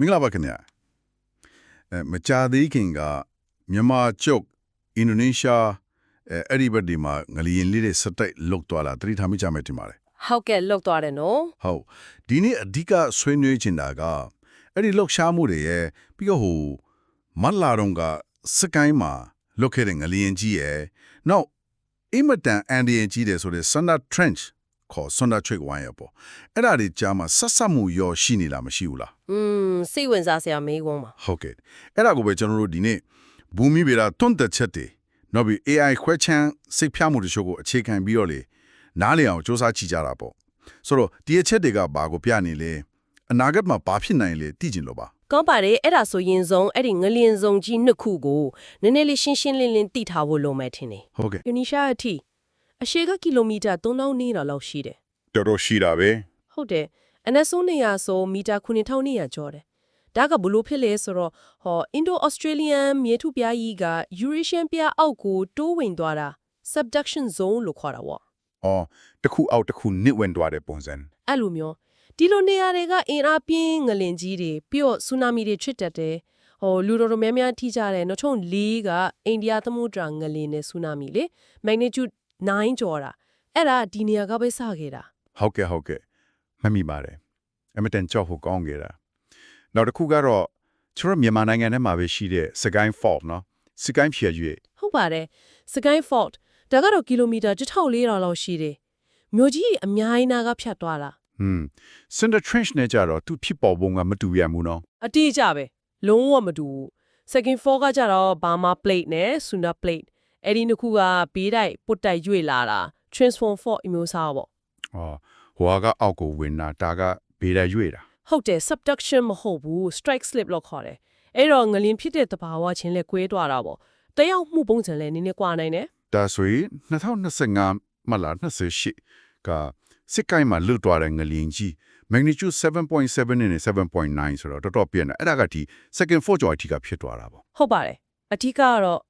မင်္ဂလာပါခင်ဗျာအဲမကြာသေးခင်ကမြန်မာကျုပ်အင်ဒိုနီးရှားအဲအဲ့ဒီဘက်ဒီမှာငလျင်လေးတွေစတိုက်လုတ်သွားလာတတိထားမိကြမယ်တင်ပါတယ်ဟုတ်ကဲ့လောက်သွားတယ်နော်ဟုတ်ဒီနေ့အဓိကဆွေးနွေးချင်တာကအဲ့ဒီလှုပ်ရှားမှုတွေရဲ့ပြီးတော့ဟိုမတ်လာတော့ကစကိုင်းမှာလုတ်ခဲ့တဲ့ငလျင်ကြီးရဲ့နောက်အင်မတန်အန်ဒီယန်ကြီးတယ်ဆိုတဲ့ Thunder Trench ခေါ် Thunder Trick ဝိုင်းရပေါ့အဲ့ဒါတွေကြားမှာဆက်ဆက်မှုရောရှိနေလားမရှိဘူးလား อืมစိတ်ဝင်စားစရာမေးခွန်းပါ ဟုတ်ကဲ့အဲ့ဒါကိုပဲကျွန်တော်တို့ဒီနေ့ဘူမိဗေဒတွန့်တက်ချက်တွေနောက်ပြီး AI ခွဲချမ်းစိတ်ဖြားမှုတချို့ကိုအခြေခံပြီးတော့လေနားလည်အောင်စ조사ကြည့်ကြတာပေါ့ဆိုတော့ဒီအချက်တွေကဘာကိုပြနေလဲအနာဂတ်မှာဘာဖြစ်နိုင်လဲသိကျင်လို့ပါ ကောင်းပါတယ်အဲ့ဒါဆိုရင်ဆုံးအဲ့ဒီငလျင်စုံကြီးနှစ်ခုကိုနည်းနည်းလေးရှင်းရှင်းလင်းလင်းသိထားဖို့လိုမယ်ထင်တယ် ဟုတ်ကဲ့ ယူနီရှာအထိ အရှိကကီလိုမီတာ3000နီးတော့လောက်ရှိတယ်တော်တော်ရှိတာပဲဟုတ်တယ်အနက်ဆုံးနေရဆိုမီတာ9200ကျော်တယ်ဒါကဘလို့ဖြစ်လဲဆိုတော့ဟောအင်ဒိုအော်စတြေးလျန်မြေထုပြားကြီးကယူရေးရှန်ပြားအောက်ကိုတိုးဝင်သွားတာ subduction zone လို့ခေါ်တာပေါ့အော်တစ်ခုအောက်တစ်ခုနစ်ဝင်သွားတဲ့ပုံစံအဲ့လိုမျိုးဒီလိုနေရာတွေကအင်အားပြင်းငလင်ကြီးတွေပြီးတော့ဆူနာမီတွေဖြစ်တတ်တယ်ဟိုလူတော်တော်များများထိကြတယ်နောက်ထုံ၄ကအိန္ဒိယသမုဒ္ဒရာငလင်နဲ့ဆူနာမီလေ magnitude 9ကျော်တာအဲ့ဒါဒီနေရာကပဲစခဲ့တာဟုတ်ကဲ့ဟုတ်ကဲ့မမိပါတယ်အမတန်ကြောက်ဖို့ကောင်းခဲ့တာနောက်တစ်ခုကတော့ကျွန်တော်မြန်မာနိုင်ငံထဲမှာပဲရှိတဲ့စကိုင်း fault နော်စကိုင်းဖြည့်ရွေဟုတ်ပါတယ် sky fault ဒါကတော့ကီလိုမီတာ1400လောက်ရှိတယ်မြို့ကြီးအများကြီးနာကဖြတ်သွားတာဟွန်း center trench နဲ့ကြတော့သူဖြစ်ပေါ်ပုံကမတူရဘူးနော်အတိအကျပဲလုံးဝမတူဘူး second floor ကကြတော့ Burma plate နဲ့ Sunda plate အဲ့ဒီနှစ်ခုကဘေးတိုက်ပုတ်တိုက်ရွေ့လာတာ transform fault အမျိုးအစားပေါ့အော်ဟိုကအောက်ကိုဝင်တာဒါကဘေးရရွေတာဟုတ်တယ် subduction မဟုတ်ဘူး strike slip လို့ခေါ်တယ်အဲ့တော့ငလင်ဖြစ်တဲ့တဘာဝချင်းလဲကွဲသွားတာပေါ့တယောက်မှုပုံစံလဲနည်းနည်းကွာနိုင်တယ်ဒါဆိုရင်2025မလား28ကစစ်ကိုင်းမှာလွတ်သွားတဲ့ငလျင်ကြီး magnitude 7.7နဲ့7.9ဆိုတော့တော်တော်ပြင်းတယ်အဲ့ဒါကဒီ second four ကျော်အထိကဖြစ်သွားတာပေါ့ဟုတ်ပါတယ်အဓိကကတော့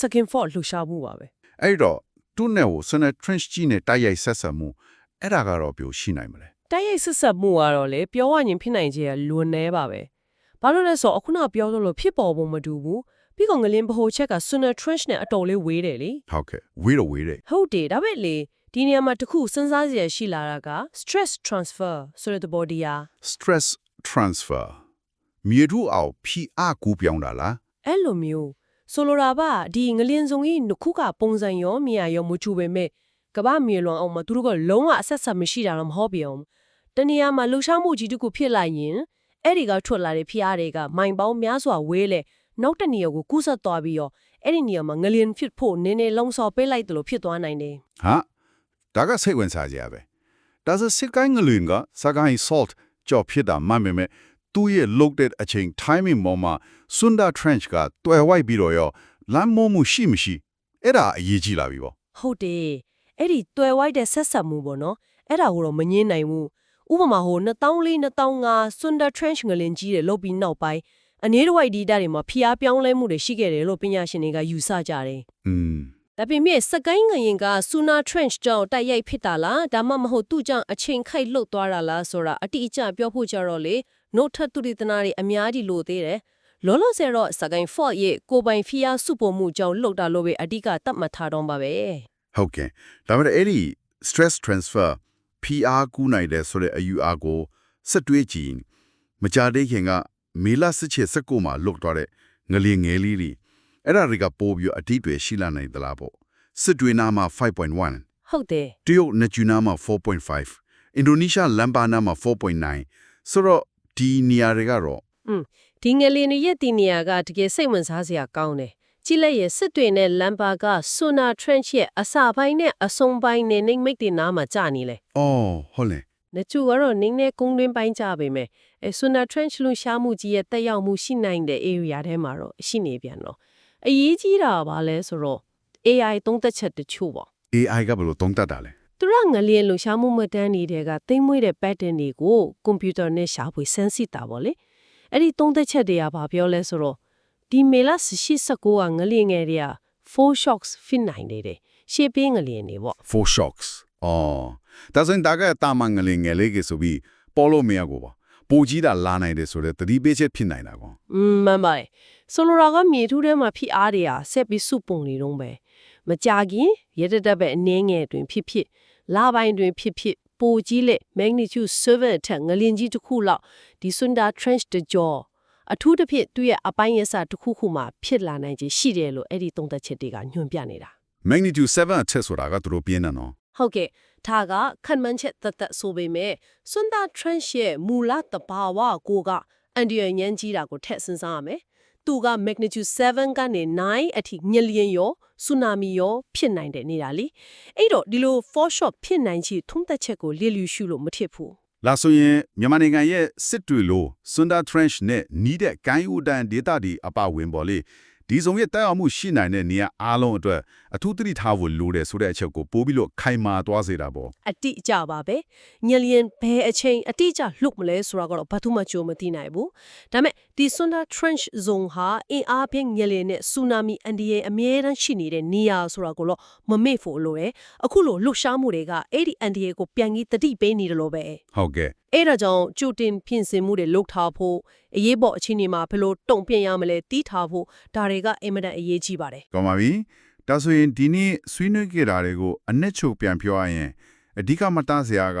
second fault လှူရှားမှုပါပဲအဲ့တော့သူ့နဲ့ကို center trench ကြီးနဲ့တိုက်ရိုက်ဆက်ဆံမှုအဲ့ဒါကတော့ပြောရှိနိုင်မလဲတိုက်ရိုက်ဆက်ဆက်မှုကတော့လေပြောရရင်ဖြစ်နိုင်ခြေကလွန်နေပါပဲဘာလို့လဲဆိုတော့အခုနပြောသလိုဖြစ်ပေါ်ပုံမတူဘူးပြီးတော့ငလင်းဗဟိုချက်က Sunner Trench နဲ့အတော်လေးဝေးတယ်လေဟုတ်ကဲ့ဝေးတော့ဝေးတယ်ဟုတ်တယ်ဒါပဲလေဒီနေရာမှာတစ်ခုစဉ်းစားစရာရှိလာတာက stress transfer ဆိုတဲ့သဘောတရား stress transfer မြေထုအောင်ဖိအားကူပြောင်းတာလားအဲ့လိုမျိုး ဆိုလိုတာပါဒီငလင်းစုံကြီးနှစ်ခုကပုံစံရောမြာရောမချူပေမဲ့ကမ္ဘာမြေလွန်အောင်မှာသူတို့ကလုံးဝအဆက်ဆက်မရှိတာတော့မဟုတ်ပြန်တနေရာမှာလှူရှားမှုကြီးတစ်ခုဖြစ်လာရင်အဲ့ဒီကထွက်လာတဲ့ဖျားတွေကမိုင်ပေါင်းများစွာဝေးလေနောက်တစ်နေရာကိုကူးဆက်သွားပြီးတော့အဲ့ဒီနေရာမှာငလျင်ဖြစ်ဖို့နည်းနည်းလုံးစော်ပေးလိုက်တယ်လို့ဖြစ်သွားနိုင်တယ်ဟာဒါကစိတ်ဝင်စားကြပဲဒါဆိုစစ်ကိုင်းငလင်ကစကိုင်း salt ကြော်ဖြစ်တာမှန်ပေမဲ့ သူ့ရဲ့ loaded အချိန် timing ပေါ်မှာ Sunda trench ကတွယ်ဝိုက်ပြီးတော့ရောလမ်းမိုးမှုရှိမရှိအဲ့ဒါအရေးကြီးလာပြီပေါ့ဟုတ်တယ်အဲ့ဒီတွယ်ဝိုက်တဲ့ဆက်ဆက်မှုပေါ့နော်အဲ့ဒါကိုတော့မငင်းနိုင်ဘူးဥပမာဟို2004 2005 Sunda Trench ငလင်ကြီးတွေလုတ်ပြီးနောက်ပိုင်းအနေတစ်ဝိုက်ဒီတာတွေမှာဖျားပြောင်းလဲမှုတွေရှိခဲ့တယ်လို့ပညာရှင်တွေကယူဆကြတယ်อืม ဒါပေမဲ့စကိုင်းငရင်က Suna Trench ကြောင့်တိုက်ရိုက်ဖြစ်တာလားဒါမှမဟုတ်သူ့ကြောင့်အချိန်ခိုက်လှုပ်သွားတာလားဆိုတာအတိအကျပြောဖို့ကြတော့လေ note ထပ်သူရိသနာတွေအများကြီးလိုသေးတယ်လောလောဆယ်တော့စကိုင်း fault ရဲ့ကိုယ်ပိုင်ဖျားစုပုံမှုကြောင့်လှုပ်တာလို့ပဲအဓိကသတ်မှတ်ထားတော့ပါပဲဟုတ်ကဲ့ဒါပေမဲ့အဲ့ဒီ stress transfer PR ကူးနိုင်တယ်ဆိုတဲ့အယူအားကိုစစ်တွေးကြည့်ရင်မကြတဲ့ခင်ကမေလစစ်ချေစက်ကိုမှာလွတ်သွားတဲ့ငလျင်ငယ်လေးတွေ အဲ့ဒါတွေကပိုးပြီးအတိတ်တွေရှိလာနိုင်သလားပေါ့စစ်တွေနာမှာ5.1ဟုတ်တယ်တရုတ်နကျူနာမှာ4.5အင်ဒိုနီးရှားလမ်ဘာနာမှာ4.9ဆိုတော့ဒီနေရာတွေကတော့ဒီငလင်ရဲ့တီနီယာကတကယ်စိတ်ဝင်စားစရာကောင်းတယ်ကြည့်လိုက်ရဲ့စစ်တွေနဲ့လမ်ဘာကဆွနာထရန့်ရဲ့အစာပိုင်းနဲ့အဆုံးပိုင်းနဲ့နှိမ့်မိတ်တွေနားမှာကြာနေလေအော်ဟုတ်လေနချူကတော့နင်းနဲ့ကုန်းတွင်းပိုင်းကြပေမဲ့အဲဆွနာထရန့်လူရှားမှုကြီးရဲ့တက်ရောက်မှုရှိနိုင်တဲ့ area ထဲမှာတော့ရှိနေပြန်တော့ အရေးကြီးတာပါလဲဆိုတော့ AI သုံးသက်ချက်တချို့ပေါ့ AI ကဘယ်လိုသုံးတတ်တာလဲသူရငလျင်လှူရှားမှုမှတ်တမ်းတွေကသိမ့်မွေးတဲ့ pattern တွေကိုကွန်ပျူတာနဲ့ရှာဖွေစမ်းစစ်တာပေါ့လေအဲ့ဒီသုံးသက်ချက်တွေကဘာပြောလဲဆိုတော့ဒီမေလ16ကငလျင်ငယ်တွေက4 shocks ဖြစ်နိုင်နေတယ်ရှေ့ပေးငလျင်တွေပေါ့4 shocks အော်ဒါဆိုရင်ဒါကတာမန်ငလင်ငယ်လေးကဆိုပြီးပေါ်လို့မရကိုပါ ပိုကြီးတာလာနိုင်တယ်ဆိုတဲ့သတိပေးချက်ဖြစ်နိုင်တာကောอืมမှန်ပါတယ်ဆိုလိုတာကမြေထုထဲမှာဖိအားတွေဟာဆက်ပြီးစုပုံနေတော့ပဲမကြခင်ရတတက်ပဲအနည်းငယ်တွင်ဖြစ်ဖြစ်လာပိုင်းတွင်ဖြစ်ဖြစ်ပိုကြီးလက် magnitude 7အထက်ငလျင်ကြီးတစ်ခုလောက်ဒီ Sunda Trench တကြောအထူးသဖြင့်သူ့ရဲ့အပိုင်းရစတစ်ခုခုမှာဖြစ်လာနိုင်ခြင်းရှိတယ်လို့အဲ့ဒီသုံးသက်ချက်တွေကညွှန်ပြနေတာ magnitude 7အထက်ဆိုတာကသူတို့ပြင်းတယ်နော် ဟုတ်ကဲ့ဒါကခန့်မှန်းချက်သက်သက်ဆိုပေမဲ့စွန်ဒါ trench ရဲ့မူလတဘာဝကိုကအန်ဒီယညန်ကြီးတာကိုထည့်စဉ်းစားရမယ်။သူက magnitude 7ကနေ9အထိညလျင်ရောဆူနာမီရောဖြစ်နိုင်တယ်နေတာလေ။အဲ့တော့ဒီလို foreshot ဖြစ်နိုင်ချေထုံးသက်ချက်ကိုလျှလျူရှုလို့မထစ်ဘူးလာဆိုရင်မြန်မာနိုင်ငံရဲ့စစ်တွေလို့ Sunda Trench နဲ့နီးတဲ့ကိုင်းဦးတန်ဒေတာဒီအပဝင်ပေါ်လေ ဒီစုံရဲ့တက်အောင်မှုရှိနိုင်တဲ့နေရာအားလုံးအတွက်အထူးသတိထားဖို့လိုတယ်ဆိုတဲ့အချက်ကိုပို့ပြီးလို့ခိုင်မာသွားစေတာပေါ့။အတိအကျပါပဲ။ညလျင်ဘယ်အချိန်အတိအကျလှုပ်မလဲဆိုတာကတော့ဘာသူမှကြိုမသိနိုင်ဘူး။ဒါပေမဲ့ဒီ Sunda Trench zone ဟာအင်အားပြင်းညလျင်နဲ့ဆူနာမီအန်ဒီရဲ့အမြဲတမ်းရှိနေတဲ့နေရာဆိုတာကိုတော့မမေ့ဖို့လိုတယ်။အခုလိုလှုပ်ရှားမှုတွေကအဲ့ဒီအန်ဒီရဲ့ကိုပြန်ပြီးတတိပေးနေတယ်လို့ပဲ။ဟုတ်ကဲ့အဲ့ဒါကြောင့်ကြိုတင်ပြင်ဆင်မှုတွေလုပ်ထားဖို့အရေးပေါ်အခြေအနေမှာဘယ်လိုတုံ့ပြန်ရမလဲတီးထားဖို့ဒါတွေကအင်မတန်အရေးကြီးပါတယ်ကောင်းပါပြီဒါဆိုရင်ဒီနေ့ဆွေးနွေးကြတာတွေကိုအနက်ချုပ်ပြန်ပြောရရင်အဓိကမတစရာက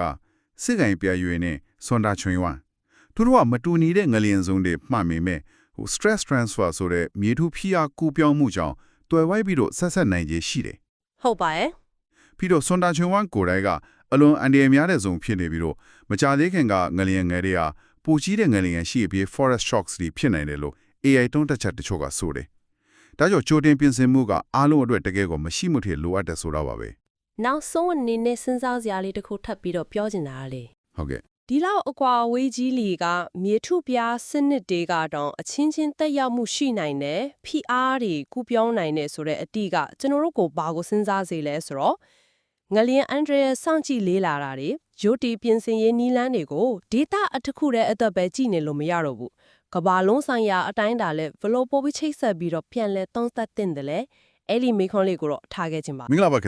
စစ်ကင်ပြရွေနဲ့စွန်ဒါချွင်ဝမ်သူတို့ကမတူညီတဲ့ငလျင်စုံတွေမှတ်မိမဲ့ဟို stress transfer ဆိုတဲ့မြေထုဖိအားကူပြောင်းမှုကြောင့်တွယ်ဝိုက်ပြီးတော့ဆက်ဆက်နိုင်ခြေရှိတယ်ဟုတ်ပါရဲ့ပြီးတော့စွန်ဒါချွင်ဝမ်ကိုယ်တိုင်ကအလွန်အန္တရာယ်များတဲ့ဇုံဖြစ်နေပြီးတော့မကြသေးခင်ကငလျင်ငယ်တွေကပူကြီးတဲ့ငလျင်ရှိပြီး forest shocks တွေဖြစ်နိုင်တယ်လို့ AI တုံးတက်ချက်တချို့ကဆိုတယ် ဒါကြောင့်ကြိုတင်ပြင်ဆင်မှုကအားလုံးအတွက်တကယ်ကိုမရှိမထလိုအပ်တဲ့ဆိုတာပါပဲနောက်ဆုံးအနေနဲ့စဉ်းစားစရာလေးတစ်ခုထပ်ပြီးတော့ပြောချင်တာလေဟုတ်ကဲ့ဒီလောက်အကွာအဝေးကြီးလီကမြေထုပြားစနစ်တွေကတော့အချင်းချင်းတက်ရောက်မှုရှိနိုင်တယ်ဖိအားတွေကူပြောင်းနိုင်တယ်ဆိုတဲ့အတိကကျွန်တော်တို့ကိုဘာကိုစဉ်းစားစေလဲဆိုတော့ငလျင်အန်ဒရီယစောင့်ကြည့်လေးလာတာတွေရုတ်တီပြင်ဆင်ရေးနီးလန်းတွေကိုဒေတာအတစ်ခုတည်းအသက်ပဲကြည့်နေလို့မရတော့ဘူး ကဘာလုံးဆိုင်ရာအတိုင်းတာလဲဘလို့ပိုပြီးချိတ်ဆက်ပြီးတော့ပြန်လဲသုံးသပ်တင်တယ်လေအဲ့ဒီမိခွန်းလေးကိုတော့ထားခဲ့ခြင်းပါမင်္ဂလာပါခင်ဗျ